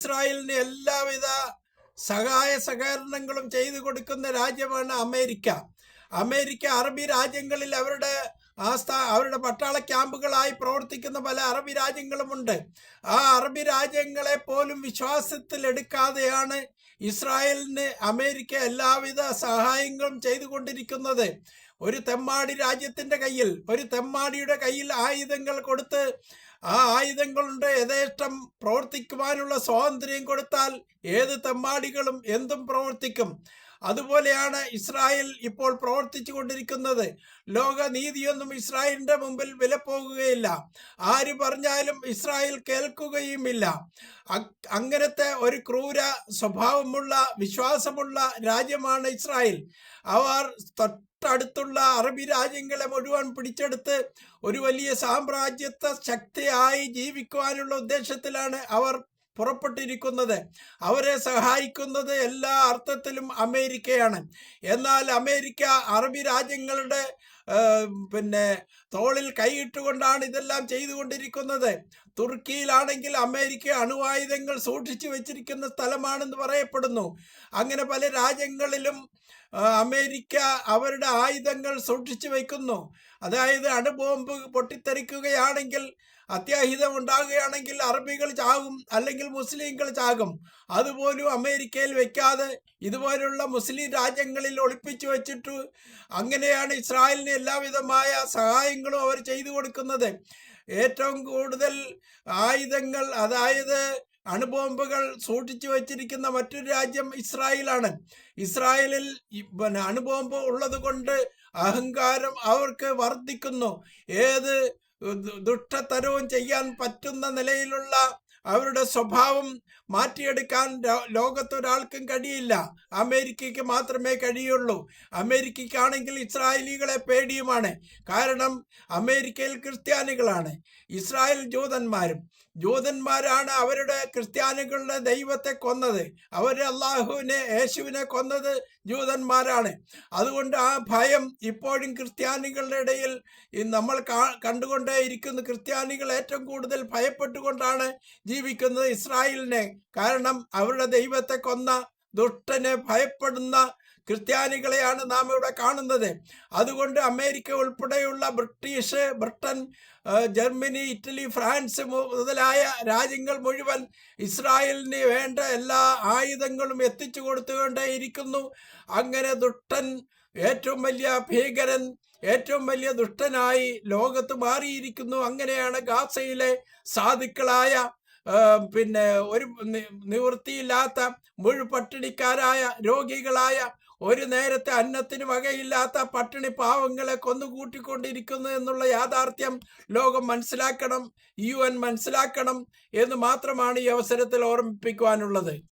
ഇസ്രായേലിന് എല്ലാവിധ സഹായ സഹകരണങ്ങളും ചെയ്തു കൊടുക്കുന്ന രാജ്യമാണ് അമേരിക്ക. അമേരിക്ക അറബി രാജ്യങ്ങളിൽ അവരുടെ ആസ്ഥാ അവരുടെ പട്ടാള ക്യാമ്പുകളായി പ്രവർത്തിക്കുന്ന പല അറബി രാജ്യങ്ങളുമുണ്ട്. ആ അറബി രാജ്യങ്ങളെ പോലും വിശ്വാസത്തിൽ എടുക്കാതെയാണ് ഇസ്രായേലിന് അമേരിക്ക എല്ലാവിധ സഹായങ്ങളും ചെയ്തു കൊണ്ടിരിക്കുന്നത്. ഒരു തെമ്മാടി രാജ്യത്തിന്റെ കയ്യിൽ ഒരു തെമ്മാടിയുടെ കയ്യിൽ ആയുധങ്ങൾ കൊടുത്ത് ആ ആയുധങ്ങളുടെ യഥേഷ്ടം പ്രവർത്തിക്കുവാനുള്ള സ്വാതന്ത്ര്യം കൊടുത്താൽ ഏത് തെമ്മാടികളും എന്തും പ്രവർത്തിക്കും. അതുപോലെയാണ് ഇസ്രായേൽ ഇപ്പോൾ പ്രവർത്തിച്ചു കൊണ്ടിരിക്കുന്നത്. ലോക നീതിയൊന്നും ഇസ്രായേലിന്റെ മുമ്പിൽ വില പോകുകയില്ല ആര് പറഞ്ഞാലും ഇസ്രായേൽ കേൾക്കുകയുമില്ല. അങ്ങനത്തെ ഒരു ക്രൂര സ്വഭാവമുള്ള വിശ്വാസമുള്ള രാജ്യമാണ് ഇസ്രായേൽ. അവർ തൊട്ടടുത്തുള്ള അറബി രാജ്യങ്ങളെ മുഴുവൻ പിടിച്ചെടുത്ത് ഒരു വലിയ സാമ്രാജ്യത്വ ശക്തിയായി ജീവിക്കുവാനുള്ള ഉദ്ദേശത്തിലാണ് അവർ പുറപ്പെട്ടിരിക്കുന്നത്. അവരെ സഹായിക്കുന്നത് എല്ലാ അർത്ഥത്തിലും അമേരിക്കയാണ്. എന്നാൽ അമേരിക്ക അറബി രാജ്യങ്ങളുടെ പിന്നെ തോളിൽ കൈയിട്ടുകൊണ്ടാണ് ഇതെല്ലാം ചെയ്തുകൊണ്ടിരിക്കുന്നത്. തുർക്കിയിലാണെങ്കിൽ അമേരിക്ക അണുവായുധങ്ങൾ സൂക്ഷിച്ചു വെച്ചിരിക്കുന്ന സ്ഥലമാണെന്ന് പറയപ്പെടുന്നു. അങ്ങനെ പല രാജ്യങ്ങളിലും അമേരിക്ക അവരുടെ ആയുധങ്ങൾ സൂക്ഷിച്ചു വയ്ക്കുന്നു അതായത് അണുബോംബ് പൊട്ടിത്തെറിക്കുകയാണെങ്കിൽ അത്യാഹിതം ഉണ്ടാകുകയാണെങ്കിൽ അറബികൾ ചാകും അല്ലെങ്കിൽ മുസ്ലിങ്ങൾ ചാകും. അതുപോലും അമേരിക്കയിൽ വെക്കാതെ ഇതുപോലുള്ള മുസ്ലിം രാജ്യങ്ങളിൽ ഒളിപ്പിച്ചു വച്ചിട്ട് അങ്ങനെയാണ് ഇസ്രായേലിന് എല്ലാവിധമായ സഹായങ്ങളും അവർ ചെയ്തു കൊടുക്കുന്നത്. ഏറ്റവും കൂടുതൽ ആയുധങ്ങൾ അതായത് അണുബോംബുകൾ സൂക്ഷിച്ചു വച്ചിരിക്കുന്ന മറ്റൊരു രാജ്യം ഇസ്രായേലാണ്. ഇസ്രായേലിൽ പിന്നെ അണുബോംബ് ഉള്ളത് കൊണ്ട് അഹങ്കാരം അവർക്ക് വർദ്ധിക്കുന്നു. ഏത് ദുഷ്ടതരവും ചെയ്യാൻ പറ്റുന്ന നിലയിലുള്ള അവരുടെ സ്വഭാവം മാറ്റിയെടുക്കാൻ ലോകത്തൊരാൾക്കും കഴിയില്ല. അമേരിക്കയ്ക്ക് മാത്രമേ കഴിയുള്ളൂ. അമേരിക്കയ്ക്കാണെങ്കിൽ ഇസ്രായേലികളെ പേടിയുമാണ്. കാരണം അമേരിക്കയിൽ ക്രിസ്ത്യാനികളാണ്. ഇസ്രായേൽ ജൂതന്മാരും. ജൂതന്മാരാണ് അവരുടെ ക്രിസ്ത്യാനികളുടെ ദൈവത്തെ കൊന്നത്. അവർ അള്ളാഹുവിനെ യേശുവിനെ കൊന്നത് ജൂതന്മാരാണ്. അതുകൊണ്ട് ആ ഭയം ഇപ്പോഴും ക്രിസ്ത്യാനികളുടെ ഇടയിൽ നമ്മൾ കാ- കണ്ടുകൊണ്ടേ ഇരിക്കുന്നു ക്രിസ്ത്യാനികൾ ഏറ്റവും കൂടുതൽ ഭയപ്പെട്ടുകൊണ്ടാണ് ജീവിക്കുന്നത് ഇസ്രായേലിനെ. കാരണം അവരുടെ ദൈവത്തെ കൊന്ന ദുഷ്ടനെ ഭയപ്പെടുന്ന ക്രിസ്ത്യാനികളെയാണ് നാം ഇവിടെ കാണുന്നത്. അതുകൊണ്ട് അമേരിക്ക ഉൾപ്പെടെയുള്ള British Britain Germany Italy France മുതലായ രാജ്യങ്ങൾ മുഴുവൻ ഇസ്രായേലിന് വേണ്ട എല്ലാ ആയുധങ്ങളും എത്തിച്ചു കൊടുത്തുകൊണ്ടേയിരിക്കുന്നു അങ്ങനെ ദുഷ്ടൻ ഏറ്റവും വലിയ ഭീകരൻ ഏറ്റവും വലിയ ദുഷ്ടനായി ലോകത്ത് മാറിയിരിക്കുന്നു. അങ്ങനെയാണ് ഗാസയിലെ സാധുക്കളായ പിന്നെ ഒരു നിവൃത്തിയില്ലാത്ത മുഴുപട്ടിണിക്കാരായ രോഗികളായ ഒരു നേരത്തെ അന്നത്തിന് വകയില്ലാത്ത പട്ടിണി പാവങ്ങളെ കൊന്നുകൂട്ടിക്കൊണ്ടിരിക്കുന്നു എന്നുള്ള യാഥാർത്ഥ്യം ലോകം മനസ്സിലാക്കണം യു മനസ്സിലാക്കണം എന്ന് മാത്രമാണ് ഈ അവസരത്തിൽ ഓർമ്മിപ്പിക്കുവാനുള്ളത്.